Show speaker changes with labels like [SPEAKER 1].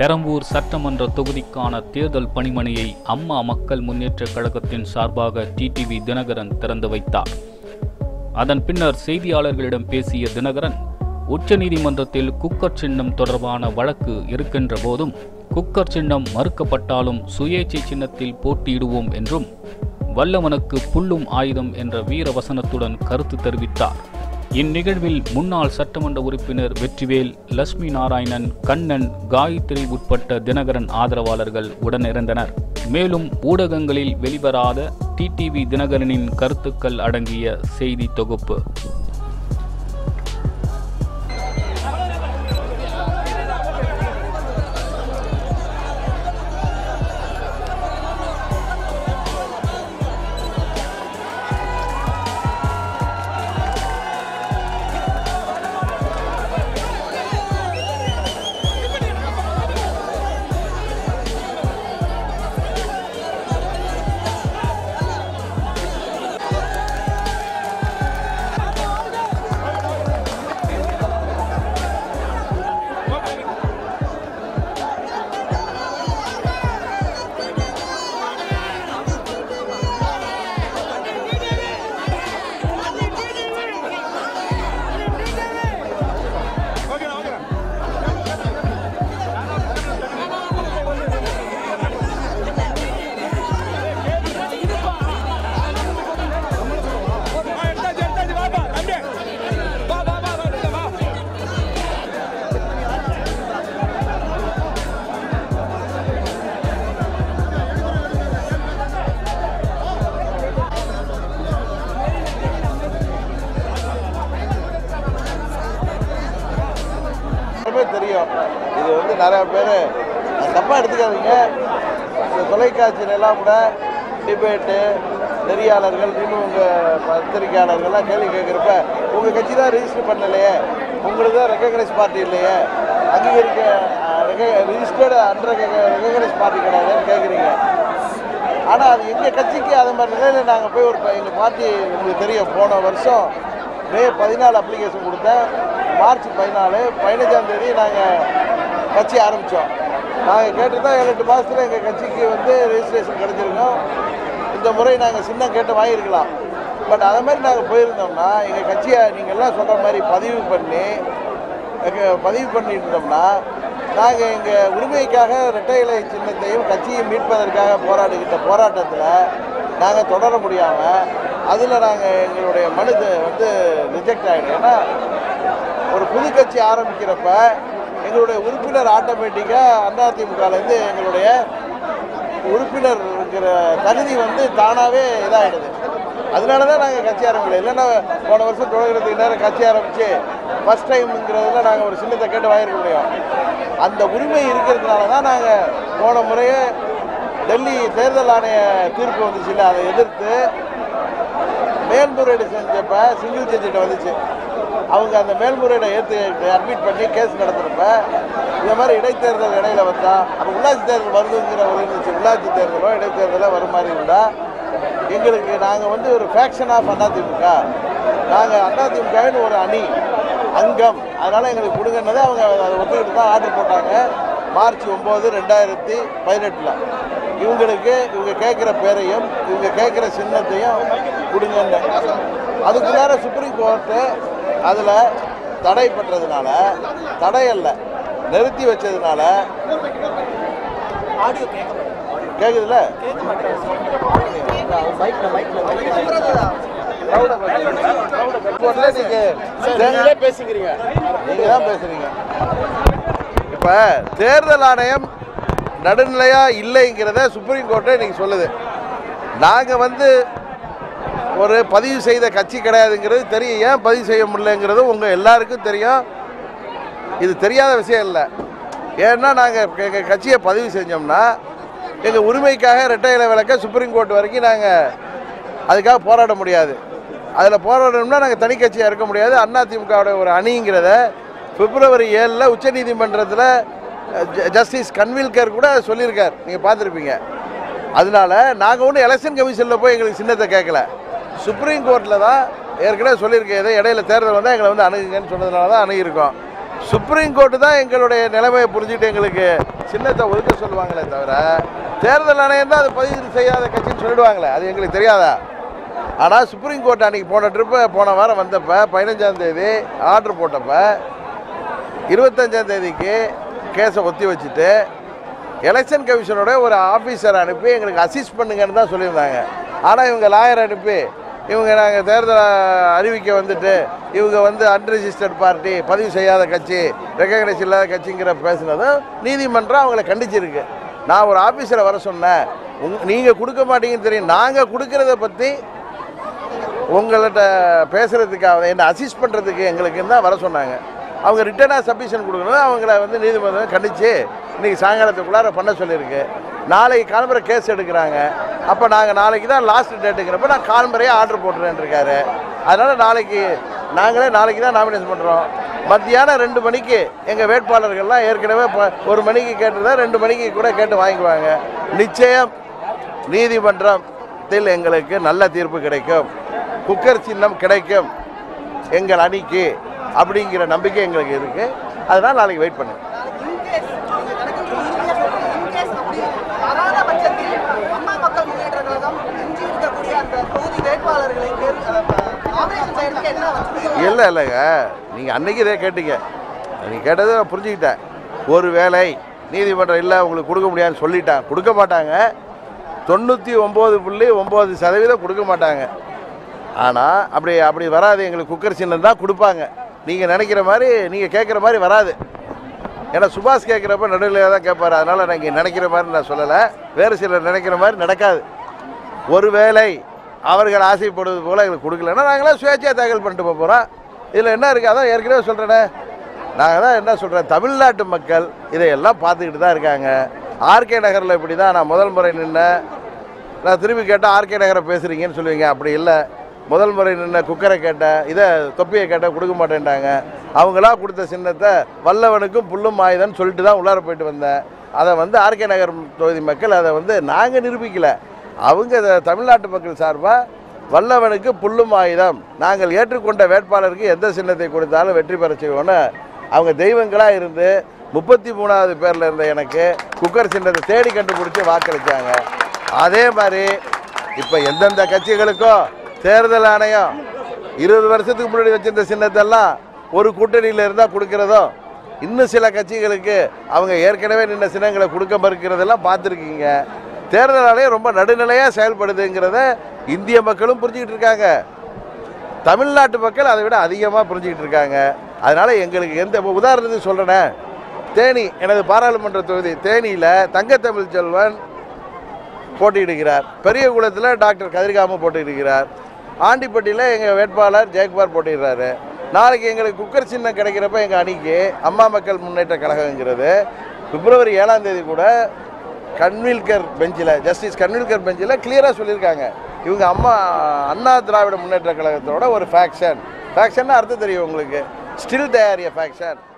[SPEAKER 1] பெரம்பூர் சட்டமன்ற தொகுதிக்கான தேர்தல் பணிமனையை அம்மா மக்கள் முன்னேற்ற கழகத்தின் சார்பாக டிடிவி தினகரன் திறந்து வைத்தார் அதன் பின்னர் செய்தியாளர்களிடம் பேசிய தினகரன் உச்சநீதிமன்றத்தில் குக்கர் சின்னம் தொடர்பான வழக்கு இருக்கின்ற போதும் குக்கர் சின்னம் மறுக்கப்பட்டாலும் சுயேச்சை சின்னத்தில் போட்டியிடுவோம் என்றும் வல்லவனுக்கு புல்லும் ஆயுதம் என்ற வீர வசனத்துடன் கருத்து தெரிவித்தார் இந்நிகழ்வில் முன்னாள் சட்டமன்ற உறுப்பினர் வெற்றிவேல் லட்சுமி நாராயணன் கண்ணன் காயத்ரி உட்பட்ட தினகரன் ஆதரவாளர்கள் உடனிருந்தனர் மேலும் ஊடகங்களில் வெளிவராத டிடிவி தினகரனின் கருத்துக்கள் அடங்கிய செய்தி தொகுப்பு
[SPEAKER 2] நிறையா பேர் தப்பாக எடுத்துக்காதீங்க இந்த தொலைக்காட்சியிலலாம் கூட டிபேட்டு நெறியாளர்கள் இன்னும் உங்கள் பத்திரிகையாளர்கள்லாம் கேள்வி கேட்குறப்ப உங்கள் கட்சி தான் ரிஜிஸ்டர் பண்ணலையே உங்களுக்கு தான் ரெக்கக்னைஸ் பார்ட்டி இல்லையே அங்கீகரிக்க ரிஜிஸ்டர்டு அண்டர் ரெக்கக்னைஸ் பார்ட்டி கிடையாதுன்னு கேட்குறீங்க ஆனால் அது எங்கள் கட்சிக்கு அது மாதிரி நிலையில் நாங்கள் போய் ஒரு எங்கள் பார்ட்டி உங்களுக்கு தெரியும் போன வருஷம் மே பதினாலு அப்ளிகேஷன் கொடுத்தேன் மார்ச் பதினாலு பதினஞ்சாம் தேதி நாங்கள் கட்சி ஆரம்பித்தோம் நாங்கள் கேட்டிருந்தோம் ஏழு எட்டு மாதத்தில் எங்கள் கட்சிக்கு வந்து ரெஜிஸ்ட்ரேஷன் கிடச்சிருக்கோம் இந்த முறை நாங்கள் சின்ன கேட்டு வாங்கியிருக்கலாம் பட் அதை மாதிரி நாங்கள் போயிருந்தோம்னா எங்கள் கட்சியை நீங்கள்லாம் சொல்கிற மாதிரி பதிவு பண்ணி பதிவு இருந்தோம்னா நாங்கள் எங்கள் உரிமைக்காக இரட்டை இலை சின்னத்தையும் கட்சியை மீட்பதற்காக போராடிக்கிட்ட போராட்டத்தில் நாங்கள் தொடர முடியாமல் அதில் நாங்கள் எங்களுடைய மனு வந்து ரிஜெக்ட் ஆகிடும் ஏன்னா ஒரு புது கட்சி ஆரம்பிக்கிறப்ப எங்களுடைய உறுப்பினர் ஆட்டோமேட்டிக்காக அதிமுகலேருந்து எங்களுடைய உறுப்பினர் இருக்கிற தகுதி வந்து தானாகவே இதாகிடுது அதனால தான் நாங்கள் கட்சி ஆரம்பிக்கல இல்லைன்னா போன வருஷம் தொடங்குறதுக்கு நேரம் கட்சி ஆரம்பித்து ஃபஸ்ட் டைம்ங்கிறதுல நாங்கள் ஒரு சின்னத்தை கேட்டு வாங்கிருக்க முடியும் அந்த உரிமை இருக்கிறதுனால தான் நாங்கள் போன முறையே டெல்லி தேர்தல் ஆணைய தீர்ப்பு இல்லை அதை எதிர்த்து மேல்முறையீடு செஞ்சப்ப சிங்கிள் ஜட்ஜிட்ட வந்துச்சு அவங்க அந்த மேல்முறையீடை ஏற்று அட்மிட் பண்ணி கேஸ் நடத்துகிறப்ப இந்த மாதிரி இடைத்தேர்தல் இடையில வந்தால் அப்போ உள்ளாட்சி தேர்தல் வருதுங்கிற ஒரு இருந்துச்சு உள்ளாட்சி தேர்தலோ இடைத்தேர்தலோ வர மாதிரி இருந்தால் எங்களுக்கு நாங்கள் வந்து ஒரு ஃபேக்ஷன் ஆஃப் அதிமுக நாங்கள் அதிமுகன்னு ஒரு அணி அங்கம் அதனால் எங்களுக்கு கொடுங்கன்னதை அவங்க ஒத்துக்கிட்டு தான் ஆர்டர் போட்டாங்க மார்ச் ஒம்பது ரெண்டாயிரத்தி பதினெட்டில் இவங்களுக்கு இவங்க கேட்குற பேரையும் இவங்க கேட்குற சின்னத்தையும் கொடுங்க அதுக்கு அதுக்குள்ளார சுப்ரீம் கோர்ட்டு அதில் தடை பெற்றதுனால தடையல்ல நிறுத்தி வச்சதுனால கேக்குதுல்ல பேசுகிறீங்க நீங்க தான் பேசுறீங்க இப்ப தேர்தல் ஆணையம் நடுநிலையா இல்லைங்கிறத சுப்ரீம் கோர்ட்டை இன்னைக்கு சொல்லுது நாங்கள் வந்து ஒரு பதிவு செய்த கட்சி கிடையாதுங்கிறது தெரியும் ஏன் பதிவு செய்ய முடியலங்கிறது உங்கள் எல்லாருக்கும் தெரியும் இது தெரியாத விஷயம் இல்லை ஏன்னா நாங்கள் எங்கள் கட்சியை பதிவு செஞ்சோம்னா எங்கள் உரிமைக்காக இரட்டை இலை விளக்க சுப்ரீம் கோர்ட் வரைக்கும் நாங்கள் அதுக்காக போராட முடியாது அதில் போராடணும்னா நாங்கள் தனி கட்சியாக இருக்க முடியாது அதிமுகவோட ஒரு அணிங்கிறத பிப்ரவரி ஏழில் உச்சநீதிமன்றத்தில் ஜஸ்டிஸ் கன்வில்கர் கூட சொல்லியிருக்கார் நீங்கள் பார்த்துருப்பீங்க அதனால நாங்கள் ஒன்றும் எலெக்ஷன் கமிஷனில் போய் எங்களுக்கு சின்னத்தை கேட்கல சுப்ரீம் கோர்ட்டில் தான் ஏற்கனவே சொல்லியிருக்கேன் இதே இடையில தேர்தல் வந்தால் எங்களை வந்து அணுகுங்கன்னு சொன்னதுனால தான் அணுகியிருக்கோம் சுப்ரீம் கோர்ட்டு தான் எங்களுடைய நிலைமையை புரிஞ்சுட்டு எங்களுக்கு சின்னத்தை ஒதுக்க சொல்லுவாங்களே தவிர தேர்தல் ஆணையம் தான் அது பதிவு செய்யாத கட்சின்னு சொல்லிடுவாங்களே அது எங்களுக்கு தெரியாதா ஆனால் சுப்ரீம் கோர்ட் அன்றைக்கி போன ட்ரிப்பு போன வாரம் வந்தப்போ பதினஞ்சாம் தேதி ஆர்டர் போட்டப்போ இருபத்தஞ்சாம் தேதிக்கு கேஸை ஒத்தி வச்சுட்டு எலெக்ஷன் கமிஷனோட ஒரு ஆஃபீஸர் அனுப்பி எங்களுக்கு அசிஸ்ட் பண்ணுங்கன்னு தான் சொல்லியிருந்தாங்க ஆனால் இவங்க லாயர் அனுப்பி இவங்க நாங்கள் தேர்தல் அறிவிக்க வந்துட்டு இவங்க வந்து அன்ரிஜிஸ்டர்ட் பார்ட்டி பதிவு செய்யாத கட்சி ரெக்கக்னைஸ் இல்லாத கட்சிங்கிற பேசினதும் நீதிமன்றம் அவங்கள கண்டிச்சிருக்கு நான் ஒரு ஆஃபீஸில் வர சொன்னேன் உங் நீங்கள் கொடுக்க மாட்டீங்கன்னு தெரியும் நாங்கள் கொடுக்குறத பற்றி உங்கள்கிட்ட பேசுகிறதுக்காக என்னை அசிஸ்ட் பண்ணுறதுக்கு எங்களுக்கு தான் வர சொன்னாங்க அவங்க ரிட்டர்னாக சப்மிஷன் கொடுக்கணும் அவங்கள வந்து நீதிமன்றம் கண்டித்து இன்றைக்கி சாயங்காலத்துக்குள்ளார பண்ண சொல்லியிருக்கு நாளைக்கு கிளம்புற கேஸ் எடுக்கிறாங்க அப்போ நாங்கள் நாளைக்கு தான் லாஸ்ட் டேட்டுங்கிறப்ப நான் காலம்பரையே ஆர்டர் போட்டுறேன் இருக்காரு அதனால் நாளைக்கு நாங்களே நாளைக்கு தான் நாமினேஷன் பண்ணுறோம் மத்தியானம் ரெண்டு மணிக்கு எங்கள் வேட்பாளர்கள்லாம் ஏற்கனவே ஒரு மணிக்கு கேட்டதை ரெண்டு மணிக்கு கூட கேட்டு வாங்கிக்குவாங்க நிச்சயம் நீதிமன்றத்தில் எங்களுக்கு நல்ல தீர்ப்பு கிடைக்கும் குக்கர் சின்னம் கிடைக்கும் எங்கள் அணிக்கு அப்படிங்கிற நம்பிக்கை எங்களுக்கு இருக்குது அதனால் நாளைக்கு வெயிட் பண்ணுங்கள் இல்லை இல்லைங்க நீங்கள் அன்றைக்கி இதே கேட்டீங்க நீங்கள் கேட்டதை நான் புரிஞ்சுக்கிட்டேன் ஒரு வேலை நீதிமன்றம் இல்லை உங்களுக்கு கொடுக்க முடியாதுன்னு சொல்லிட்டேன் கொடுக்க மாட்டாங்க தொண்ணூற்றி ஒம்பது புள்ளி ஒம்பது சதவீதம் கொடுக்க மாட்டாங்க ஆனால் அப்படி அப்படி வராது எங்களுக்கு குக்கர் சின்னம் தான் கொடுப்பாங்க நீங்கள் நினைக்கிற மாதிரி நீங்கள் கேட்குற மாதிரி வராது ஏன்னா சுபாஷ் கேட்குறப்ப நடுவில் தான் கேட்பார் அதனால் நான் இங்கே நினைக்கிற மாதிரி நான் சொல்லலை வேறு சிலர் நினைக்கிற மாதிரி நடக்காது ஒரு வேலை அவர்கள் ஆசைப்படுவது போல எங்களுக்கு கொடுக்கலன்னா நாங்களாம் சுயேட்சையாக தகவல் பண்ணிட்டு போக போகிறோம் இதில் என்ன இருக்குது அதான் ஏற்கனவே சொல்கிறேனே நாங்கள் தான் என்ன சொல்கிறேன் தமிழ்நாட்டு மக்கள் இதையெல்லாம் பார்த்துக்கிட்டு தான் இருக்காங்க ஆர்கே நகரில் இப்படி தான் நான் முதல் முறை நின்னேன் நான் திரும்பி கேட்டால் ஆர்கே நகரை பேசுகிறீங்கன்னு சொல்லுவீங்க அப்படி இல்லை முதல் முறை நின்ன குக்கரை கேட்டேன் இதை தொப்பியை கேட்டால் கொடுக்க மாட்டேன்ட்டாங்க அவங்களா கொடுத்த சின்னத்தை வல்லவனுக்கும் புல்லும் ஆயுதன்னு சொல்லிட்டு தான் உள்ளார போயிட்டு வந்தேன் அதை வந்து ஆர்கே நகர் தொகுதி மக்கள் அதை வந்து நாங்கள் நிரூபிக்கலை அவங்க தமிழ்நாட்டு மக்கள் சார்பாக வல்லவனுக்கு புல்லும் ஆயுதம் நாங்கள் ஏற்றுக்கொண்ட வேட்பாளருக்கு எந்த சின்னத்தை கொடுத்தாலும் வெற்றி பெற செய்வோம்னு அவங்க தெய்வங்களாக இருந்து முப்பத்தி மூணாவது பேரில் இருந்த எனக்கு குக்கர் சின்னத்தை தேடி கண்டுபிடிச்சி வாக்களித்தாங்க அதே மாதிரி இப்போ எந்தெந்த கட்சிகளுக்கோ தேர்தல் ஆணையம் இருபது வருஷத்துக்கு முன்னாடி வச்சிருந்த சின்னத்தெல்லாம் ஒரு கூட்டணியில் இருந்தால் கொடுக்குறதோ இன்னும் சில கட்சிகளுக்கு அவங்க ஏற்கனவே நின்ன சின்னங்களை கொடுக்க மறுக்கிறதெல்லாம் பார்த்துருக்கீங்க தேர்தல் ஆணையம் ரொம்ப நடுநிலையாக செயல்படுதுங்கிறத இந்திய மக்களும் புரிஞ்சுக்கிட்டு இருக்காங்க தமிழ்நாட்டு மக்கள் அதை விட அதிகமாக புரிஞ்சுக்கிட்டு இருக்காங்க அதனால் எங்களுக்கு எந்த உதாரணத்துக்கு சொல்கிறேன் தேனி எனது பாராளுமன்ற தொகுதி தேனியில் தங்கத்தமிழ் செல்வன் போட்டியிடுகிறார் பெரிய குளத்தில் டாக்டர் கதிர்காம போட்டியிடுகிறார் ஆண்டிப்பட்டியில் எங்கள் வேட்பாளர் ஜெயக்குமார் போட்டிடுறாரு நாளைக்கு எங்களுக்கு குக்கர் சின்னம் கிடைக்கிறப்ப எங்கள் அணிக்கு அம்மா மக்கள் முன்னேற்ற கழகங்கிறது பிப்ரவரி ஏழாம் தேதி கூட கன்வில்கர் பெஞ்சில் ஜஸ்டிஸ் கன்வில்கர் பெஞ்சில் கிளியராக சொல்லியிருக்காங்க இவங்க அம்மா அண்ணா திராவிட முன்னேற்ற கழகத்தோட ஒரு ஃபேக்ஷன் ஃபேக்ஷன்னா அர்த்தம் தெரியும் உங்களுக்கு ஸ்டில் தயாரிய ஃபேக்ஷன்